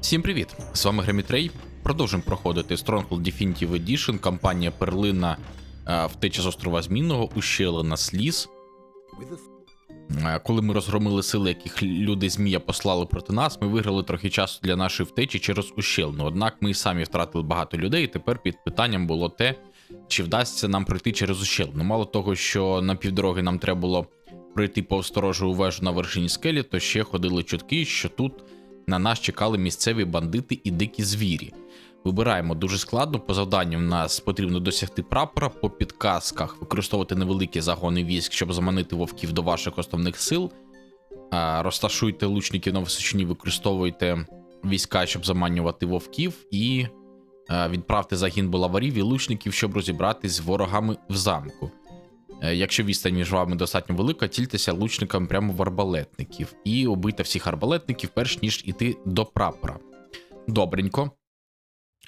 Всім привіт! З вами Гремітрей. Продовжуємо проходити Stronghold Definitive Edition, кампанія Перлина е, втеча з острова Змінного, ущелина Сліз. Е, Коли ми розгромили сили, яких люди Змія послали проти нас, ми виграли трохи часу для нашої втечі через ущелину. Однак ми і самі втратили багато людей, і тепер під питанням було те, чи вдасться нам пройти через ущелину. Мало того, що на півдороги нам треба було пройти повз сторожу вежу на вершині скелі, то ще ходили чутки, що тут на нас чекали місцеві бандити і дикі звірі. Вибираємо дуже складно. По завданням нас потрібно досягти прапора по підказках, використовувати невеликі загони військ, щоб заманити вовків до ваших основних сил. Розташуйте лучників на височині, використовуйте війська, щоб заманювати вовків, і відправте загін булаварів і лучників, щоб розібратись з ворогами в замку. Е, Якщо відстань між вами достатньо велика, цільтеся лучникам прямо в арбалетників і убийте всіх арбалетників, перш ніж іти до прапора. Добренько.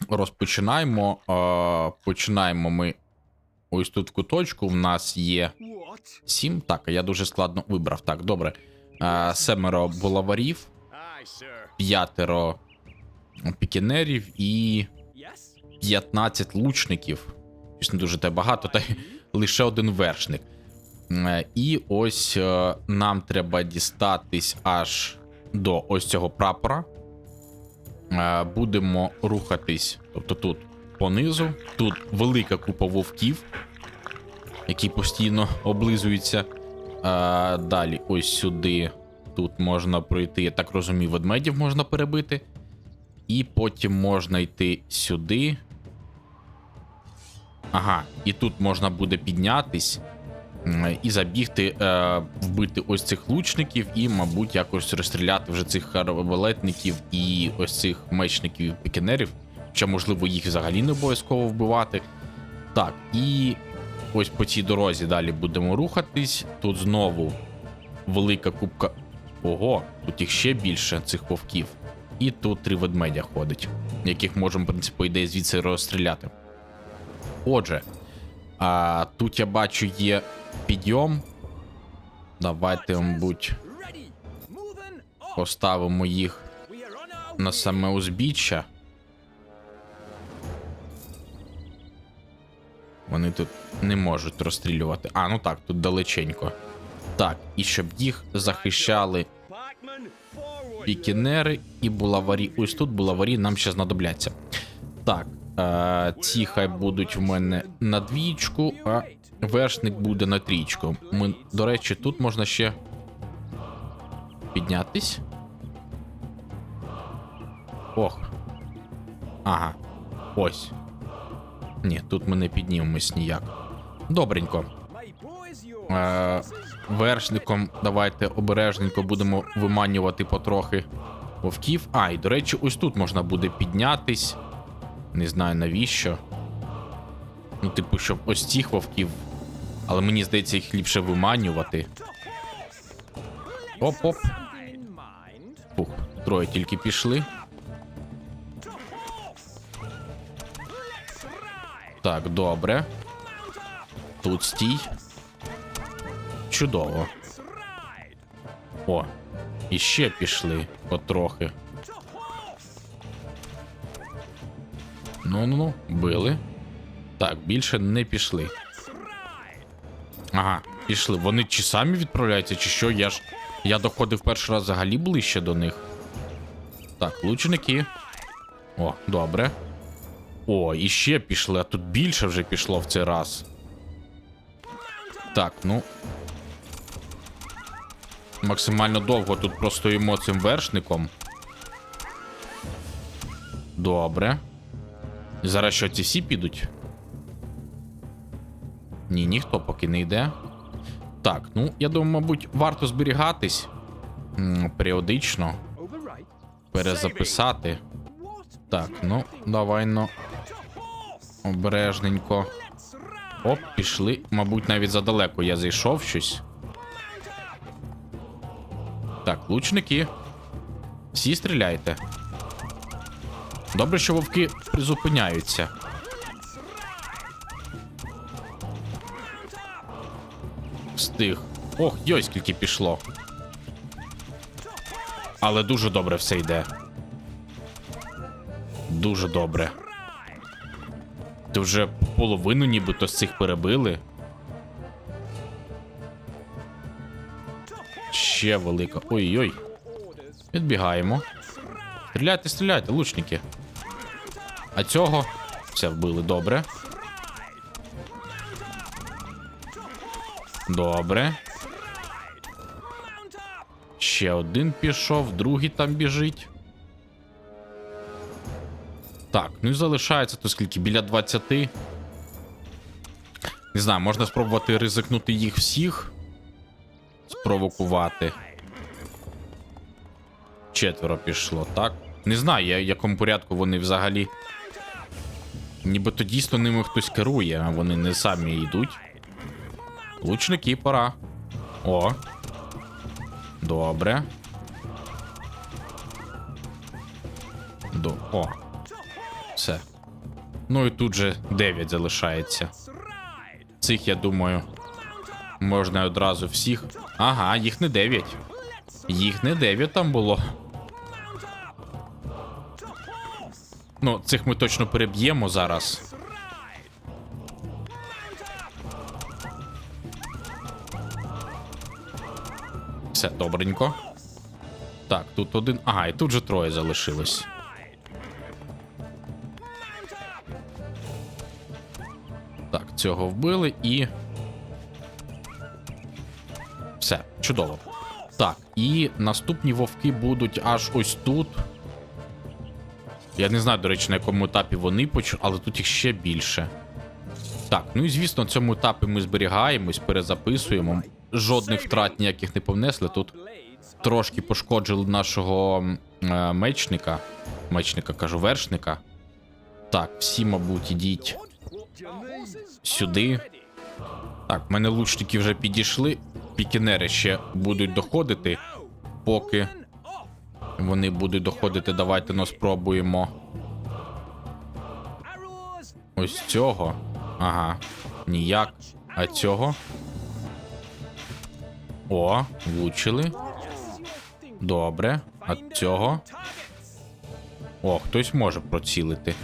Розпочинаємо. Починаємо ми ось тут в куточку. В нас є What? сім. Так, а я дуже складно вибрав. Так, добре. Семеро булаварів, п'ятеро пікінерів і 15 лучників. Не дуже те багато, та лише один вершник. Е, І ось е, нам треба дістатись аж до ось цього прапора. Е, Будемо рухатись, тобто тут понизу. Тут велика купа вовків, які постійно облизуються. Далі, ось сюди. Тут можна пройти, я так розумію, ведмедів можна перебити. І потім можна йти сюди. Ага, і тут можна буде піднятись і забігти, е, вбити ось цих лучників, і, мабуть, якось розстріляти вже цих арбалетників і ось цих мечників і пікінерів. Хоча, можливо, їх взагалі не обов'язково вбивати. Так, і ось по цій дорозі далі будемо рухатись. Тут знову велика кубка. Ого, тут їх ще більше цих вовків. І тут три ведмедя ходить, яких можемо, в принципі, ідеї, звідси розстріляти. Отже, а, тут я бачу є підйом. Давайте, мабуть, поставимо їх на саме узбіччя. Вони тут не можуть розстрілювати. А, ну так, тут далеченько. Так, і щоб їх захищали пікінери і булаварі. Ось тут булаварі нам ще знадобляться. Так, е, ці хай будуть в мене на двічку, а вершник буде на трічку. Ми, до речі, тут можна ще піднятись. Ох. Ага. Ось. Ні, тут ми не піднімемось ніяк. Добренько. Е, вершником давайте обережненько будемо виманювати потрохи вовків. А, і до речі, ось тут можна буде піднятись. Не знаю навіщо. Ну, типу, щоб ось цих вовків. Але мені здається, їх ліпше виманювати. Оп-оп. Фух, троє тільки пішли. Так, добре. Тут стій. Чудово. О, і ще пішли потрохи. Ну ну ну, били. Так, більше не пішли. Ага, пішли. Вони чи самі відправляються, чи що? Я ж. Я доходив перший раз взагалі ближче до них. Так, лучники. О, добре. О, і ще пішли, а тут більше вже пішло в цей раз. Так, ну. Максимально довго тут простоїмо цим вершником. Добре. Зараз що ці всі підуть? Ні, ніхто поки не йде. Так, ну, я думаю, мабуть, варто зберігатись періодично, перезаписати. Так, ну, давай ну, обережненько. Оп, пішли. Мабуть, навіть задалеко я зайшов щось. Так, лучники. Всі стріляйте. Добре, що вовки призупиняються. Встиг. Ох, йой, скільки пішло. Але дуже добре все йде. Дуже добре. Ти вже половину нібито з цих перебили. Ще велика. Ой-ой. Відбігаємо. Стріляйте, стріляйте, лучники. А цього все вбили, добре. Добре. Ще один пішов, другий там біжить. Так, ну і залишається то скільки? Біля 20. Не знаю, можна спробувати ризикнути їх всіх. Спровокувати. Четверо пішло, так? Не знаю, я, якому порядку вони взагалі. Нібито дійсно ними хтось керує, а вони не самі йдуть. Лучники, пора. О. Добре. До. О. Все. Ну і тут же 9 залишається. Цих, я думаю, можна одразу всіх. Ага, їх не 9. Їх не 9 там було. Ну, цих ми точно переб'ємо зараз. Все добренько. Так, тут один. Ага, і тут же троє залишилось. Так, цього вбили і. Все, чудово. Так, і наступні вовки будуть аж ось тут. Я не знаю, до речі, на якому етапі вони поч... але тут їх ще більше. Так, ну і звісно, на цьому етапі ми зберігаємось, перезаписуємо. Жодних втрат ніяких не повнесли. Тут трошки пошкоджили нашого е, мечника. Мечника кажу, вершника. Так, всі, мабуть, ідіть сюди. Так, в мене лучники вже підійшли. Пікінери ще будуть доходити. Поки вони будуть доходити, давайте ну, спробуємо ось цього. Ага, ніяк. А цього. О, влучили. Добре. А цього. О, хтось може процілити.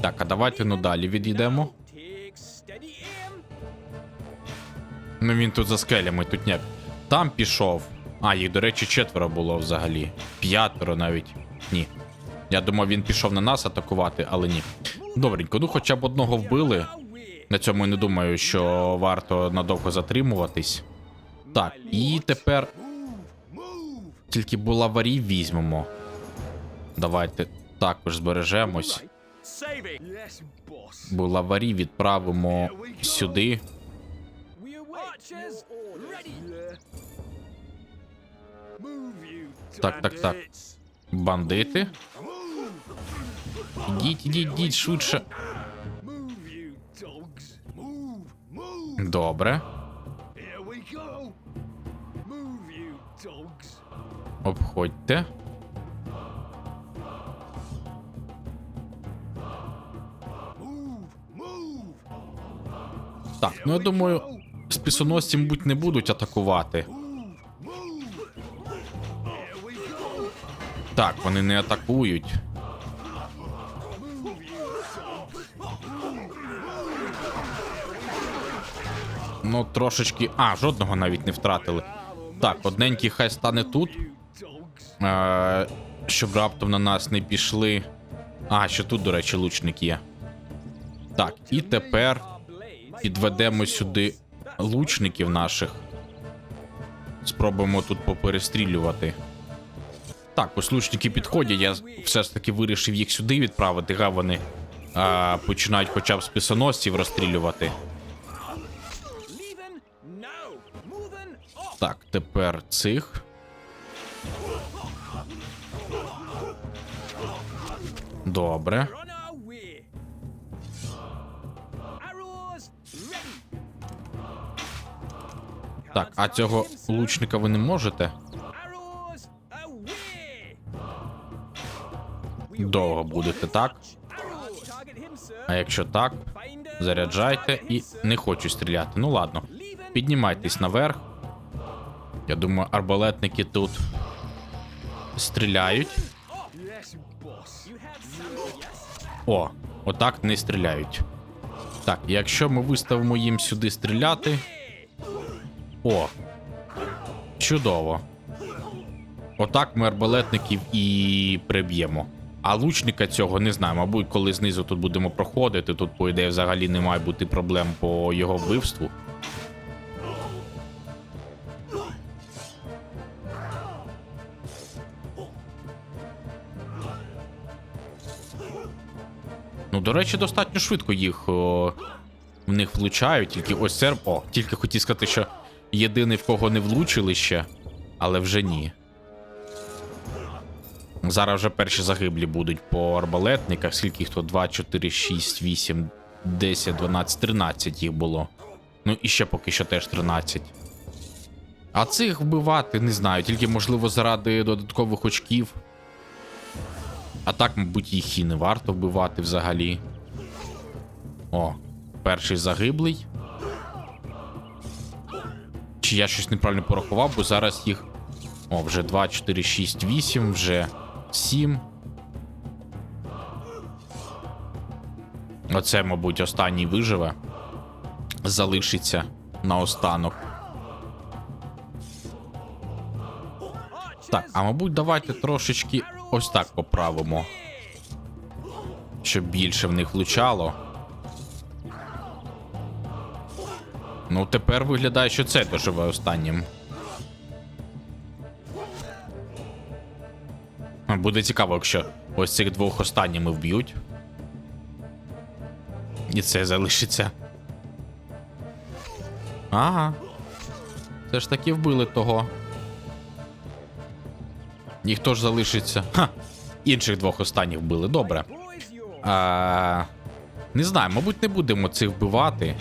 Так, а давайте ну далі відійдемо. Ну він тут за скелями, тут ні. Там пішов. А, їх, до речі, четверо було взагалі. П'ятеро навіть. Ні. Я думав, він пішов на нас атакувати, але ні. Добренько, ну хоча б одного вбили. На цьому я не думаю, що варто надовго затримуватись. Так, і тепер. Тільки булаварів візьмемо. Давайте також збережемось. Булаварів відправимо сюди. Так, так, так. Бандити. Ідіть, ідіть, ідіть швидше. Добре. Обходьте. Так, ну я думаю, списоносці, мабуть, не будуть атакувати. Так, вони не атакують. Ну, трошечки. А, жодного навіть не втратили. Так, одненький хай стане тут. Е, щоб раптом на нас не пішли. А, ще тут, до речі, лучник є. Так, і тепер підведемо сюди лучників наших. Спробуємо тут поперестрілювати. Так, ось лучники підходять. Я все ж таки вирішив їх сюди відправити. Га вони а, починають хоча б списоносців розстрілювати. Так, тепер цих. Добре. Так, а цього лучника ви не можете? Довго будете, так? А якщо так, заряджайте і не хочу стріляти. Ну ладно. Піднімайтесь наверх. Я думаю, арбалетники тут стріляють. О, отак не стріляють. Так, якщо ми виставимо їм сюди стріляти. О. Чудово. Отак ми арбалетників і приб'ємо. А лучника цього не знаю. Мабуть, коли знизу тут будемо проходити, тут, по ідеї, взагалі не має бути проблем по його вбивству. Ну, до речі, достатньо швидко їх о, в них влучають, тільки ось це. О, тільки хотів сказати, що єдиний в кого не влучили ще, але вже ні. Зараз вже перші загиблі будуть по арбалетниках. Скільки їх то? 2, 4, 6, 8, 10, 12, 13 їх було. Ну і ще поки що теж 13. А цих вбивати не знаю, тільки можливо заради додаткових очків. А так, мабуть, їх і не варто вбивати взагалі. О, перший загиблий. Чи я щось неправильно порахував, бо зараз їх. О, вже 2, 4, 6, 8, вже 7. Оце, мабуть, останній виживе. Залишиться наостанок. Так, а мабуть, давайте трошечки ось так поправимо. Щоб більше в них влучало. Ну, тепер виглядає, що це доживе останнім. Буде цікаво, якщо ось цих двох останніми вб'ють. І це залишиться. Ага. Це ж таки вбили того. І хто ж залишиться? Ха! Інших двох останніх вбили. Добре. А, не знаю, мабуть, не будемо цих вбивати.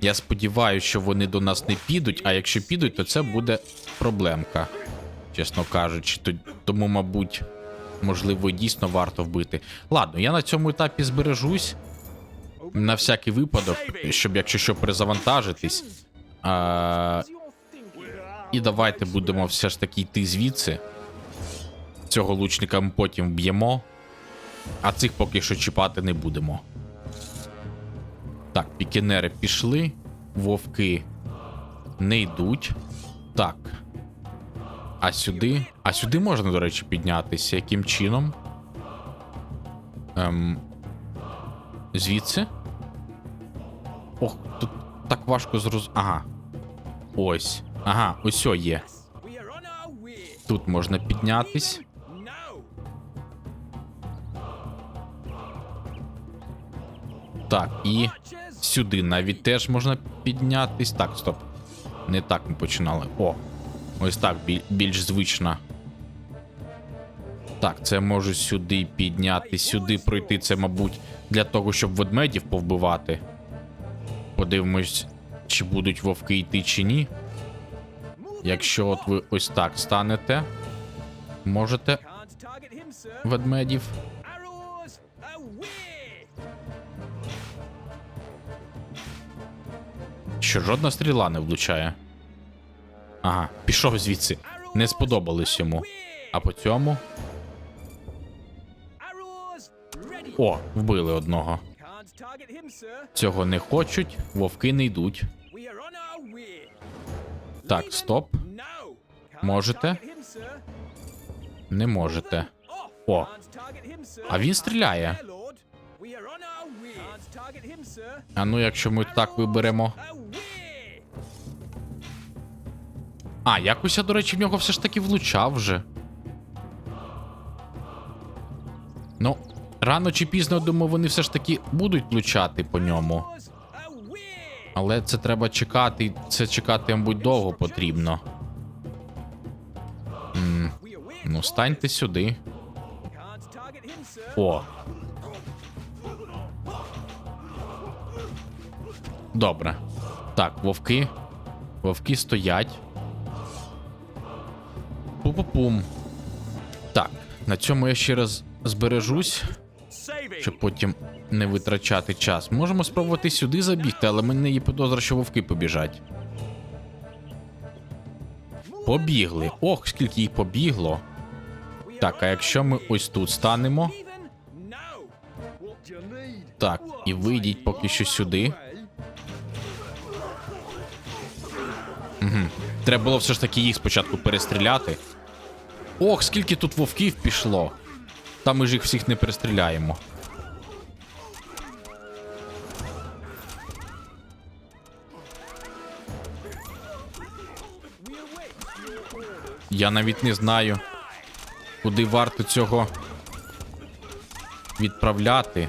Я сподіваюся, що вони до нас не підуть, а якщо підуть, то це буде проблемка. Чесно кажучи, То- тому, мабуть, можливо, дійсно варто вбити. Ладно, я на цьому етапі збережусь. На всякий випадок, щоб якщо що перезавантажитись. А, і давайте будемо все ж таки йти звідси. Цього лучника ми потім вб'ємо. А цих поки що чіпати не будемо. Так, пікінери пішли. Вовки не йдуть. Так. А сюди. А сюди можна, до речі, піднятися. Яким чином? Ем... Звідси? Ох, тут так важко зроз... Ага. Ось. Ага, ось є. Тут можна піднятись. Так, і сюди навіть теж можна піднятись. Так, стоп. Не так ми починали. О, ось так більш звично. Так, це можу сюди підняти, сюди пройти. Це, мабуть, для того, щоб ведмедів повбивати. Подивимось, чи будуть вовки йти, чи ні. Якщо от ви ось так станете, можете ведмедів. Що жодна стріла не влучає. Ага, пішов звідси. Не сподобалось йому. А по цьому. О, вбили одного. Цього не хочуть, вовки не йдуть. Так, стоп. Можете? Не можете. О, а він стріляє. А ну, якщо ми так виберемо. А, якось я, до речі, в нього все ж таки влучав вже. Ну, рано чи пізно, думаю, вони все ж таки будуть влучати по ньому. Але це треба чекати, і це чекати, мабуть, довго потрібно. М, ну, станьте сюди. О. Добре. Так, вовки. Вовки стоять. Пу-пу-пум. Так, на цьому я ще раз збережусь, щоб потім не витрачати час. Можемо спробувати сюди забігти, але мене є підозра, що вовки побіжать. Побігли. Ох, скільки їх побігло. Так, а якщо ми ось тут станемо. Так, і вийдіть поки що сюди. Треба було все ж таки їх спочатку перестріляти. Ох, скільки тут вовків пішло. Та ми ж їх всіх не перестріляємо. Я навіть не знаю, куди варто цього відправляти.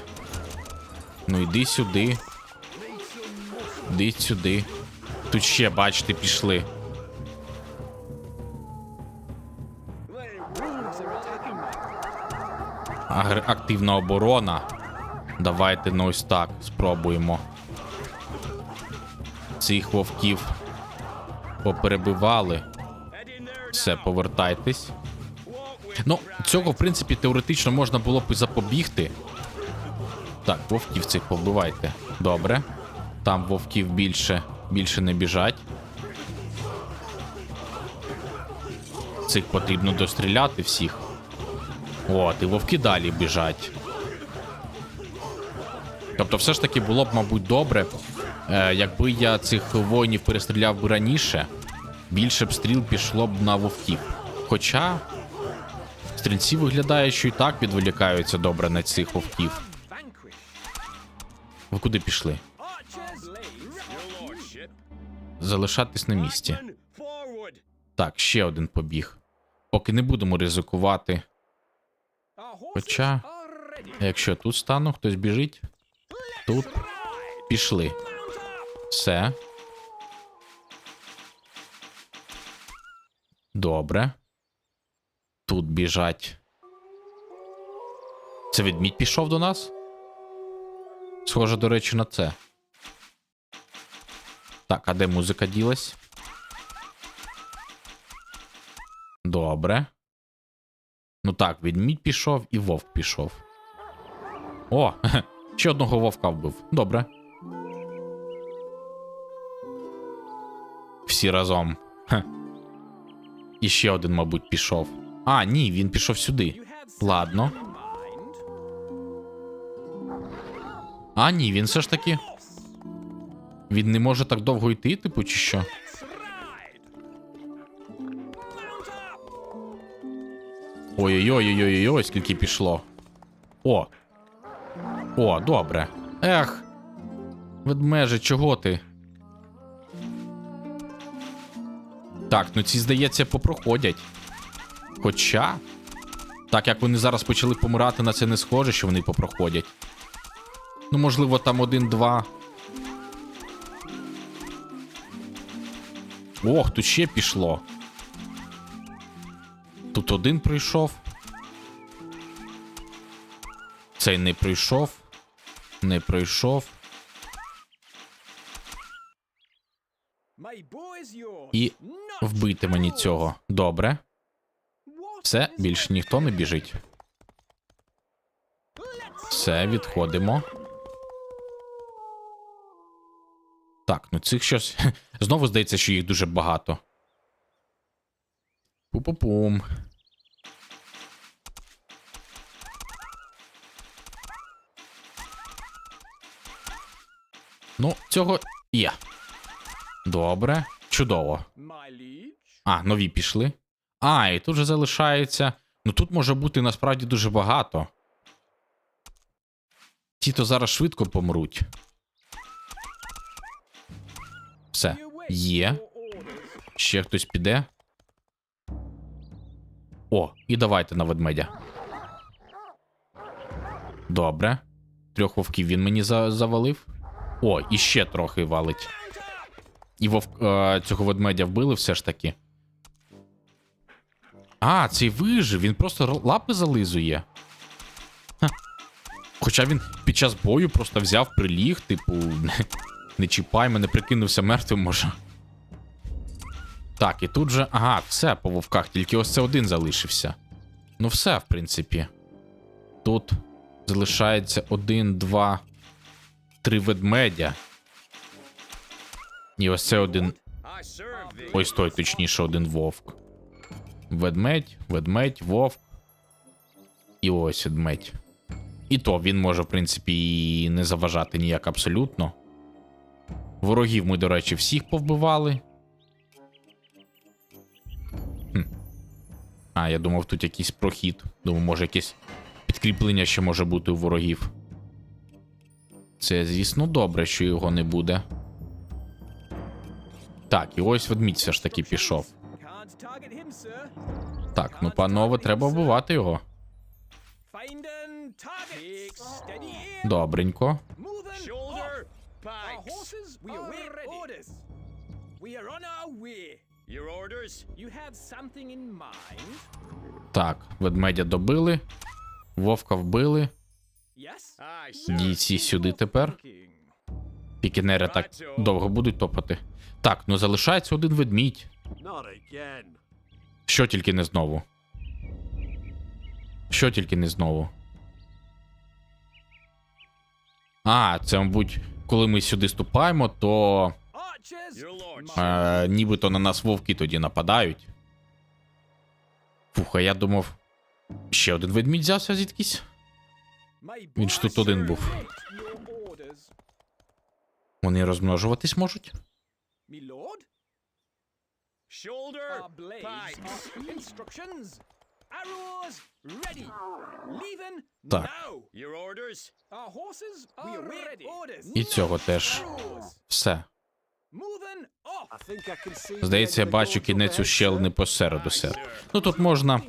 Ну йди сюди. Йди сюди. Тут ще, бачите, пішли. Активна оборона. Давайте ну ось так спробуємо. Цих вовків поперебивали. Все, повертайтесь. Ну, цього, в принципі, теоретично можна було б запобігти. Так, вовків цих побивайте. Добре. Там вовків більше, більше не біжать. Цих потрібно достріляти всіх. От, і вовки далі біжать. Тобто, все ж таки було б, мабуть, добре, е, якби я цих воїнів перестріляв би раніше, більше б стріл пішло б на вовків. Хоча Стрільці виглядає, що і так відволікаються добре на цих вовків. Ви куди пішли? Залишатись на місці. Так, ще один побіг. Поки не будемо ризикувати. Хоча, якщо тут стану, хтось біжить. Тут пішли. Все. Добре. Тут біжать. Це ведмідь пішов до нас? Схоже, до речі, на це. Так, а де музика ділась? Добре. Ну так, ведмідь пішов і вовк пішов. О, ще одного вовка вбив. Добре. Всі разом. Хе. І ще один, мабуть, пішов. А, ні, він пішов сюди. Ладно. А, ні, він все ж таки. Він не може так довго йти, типу, чи що? Ой-ой-ой-ой-ой, скільки пішло. О. О, добре. Ех. Ведмеже, чого ти? Так, ну ці, здається, попроходять. Хоча. Так як вони зараз почали помирати, на це не схоже, що вони попроходять. Ну, можливо, там один-два. Ох, тут ще пішло. Тут один прийшов. Цей не прийшов. Не прийшов. І вбити мені цього. Добре. Все, більше ніхто не біжить. Все, відходимо. Так, ну цих щось. Знову здається, що їх дуже багато. Пу-пу-пум. Ну, цього є. Добре. Чудово. А, нові пішли. А, і тут же залишається. Ну тут може бути насправді дуже багато. Ті, то зараз швидко помруть. Все, є. Ще хтось піде. О, і давайте на ведмедя. Добре. Трьох вовків він мені за- завалив. О, і ще трохи валить. І вовк е, цього ведмедя вбили все ж таки. А, цей вижив, він просто лапи зализує. Ха. Хоча він під час бою просто взяв, приліг, типу, не, не чіпай мене, прикинувся мертвим, може. Так, і тут же. Ага, все по вовках, тільки ось це один залишився. Ну, все, в принципі. Тут залишається один, два, три ведмедя. І ось це один. Ось той, точніше, один вовк. Ведмедь, ведмедь, вовк. І ось ведмедь. І то він може, в принципі, і не заважати ніяк абсолютно. Ворогів ми, до речі, всіх повбивали. А, я думав, тут якийсь прохід. Думаю, може, якесь підкріплення ще може бути у ворогів. Це, звісно, добре, що його не буде. Так, і ось ведмідь все ж таки пішов. Так, ну панове, треба вбивати його. Добренько. Так, ведмедя добили. Вовка вбили. Дійці сюди тепер. Пікінери так довго будуть топати. Так, ну залишається один ведмідь. Що тільки не знову. Що тільки не знову. А, це, мабуть, коли ми сюди ступаємо, то е, нібито на нас вовки тоді нападають. Фух, а я думав. Ще один ведмідь взявся звідкись. Він ж тут один був. Вони розмножуватись можуть? Так. І цього теж. Все. Здається, я бачу кінець ущелини посереду, сер. Ну тут можна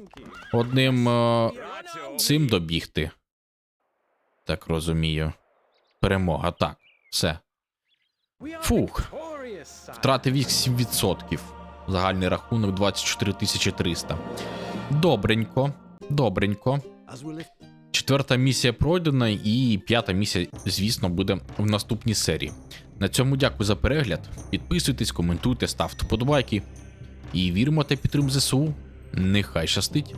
одним е, on our цим добігти. Так розумію. Перемога. Так, все. Фух. Втрати військ 7%. Загальний рахунок 24 300. Добренько. Добренько. Четверта місія пройдена, і п'ята місія, звісно, буде в наступній серії. На цьому дякую за перегляд. Підписуйтесь, коментуйте, ставте вподобайки. І віримо та підтримуємо ЗСУ. Нехай щастить!